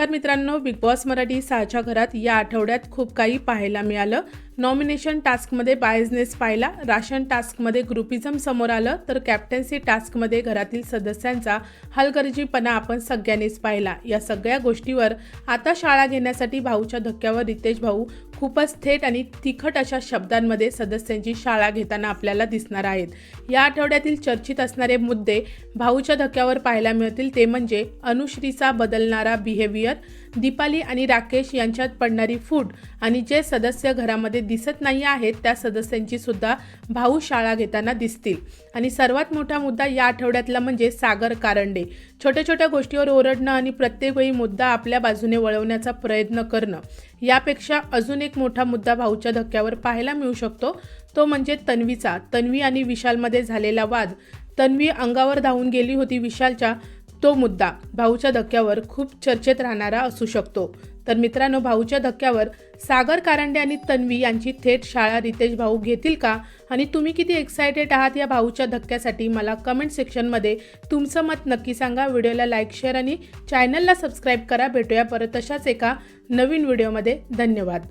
नमस्कार मित्रांनो big boss Marathi सहाच्या घरात या आठवड्यात खूप काही पाहायला मिळालं. नॉमिनेशन टास्कमध्ये बायझनेस पाहिला राशन टास्कमध्ये ग्रुपिझम समोर आलं तर कॅप्टन्सी टास्कमध्ये घरातील सदस्यांचा हलगर्जीपणा आपण सगळ्यांनीच पाहिला. या सगळ्या गोष्टीवर आता शाळा घेण्यासाठी भाऊच्या धक्क्यावर रितेश भाऊ खूपच थेट आणि तिखट अशा शब्दांमध्ये सदस्यांची शाळा घेताना आपल्याला दिसणार आहेत. या आठवड्यातील चर्चित असणारे मुद्दे भाऊच्या धक्क्यावर पाहायला मिळतील. ते म्हणजे अनुश्रीचा बदलणारा बिहेवियर दीपाली आणि राकेश यांच्यात पडणारी फूट आणि जे सदस्य घरामध्ये दिसत नाही आहेत त्या सदस्यांची सुद्धा भाऊ शाळा घेताना दिसतील. आणि सर्वात मोठा मुद्दा या आठवड्यातला म्हणजे सागर कारंडे. छोट्या छोट्या गोष्टीवर ओरडणं आणि प्रत्येक वेळी मुद्दा आपल्या बाजूने वळवण्याचा प्रयत्न करणं यापेक्षा अजून एक मोठा मुद्दा भाऊच्या धक्क्यावर पाहायला मिळू शकतो. तो म्हणजे तन्वीचा. तन्वी आणि विशालमध्ये झालेला वाद. तन्वी अंगावर धावून गेली होती विशालच्या तो मुद्दा भाऊच्या धक्क्यावर खूप चर्चेत राहणारा असू शकतो. तर मित्रांनो भाऊच्या धक्क्यावर सागर कारंडे आणि तन्वी यांची थेट शाळा रितेश भाऊ घेतील का? आणि तुम्ही किती एक्सायटेड आहात या भाऊच्या धक्क्यासाठी? मला कमेंट सेक्शनमध्ये तुमचं मत नक्की सांगा. व्हिडिओला लाईक शेअर आणि चॅनलला सबस्क्राईब करा. भेटूया परत तशाच एका नवीन व्हिडिओमध्ये धन्यवाद.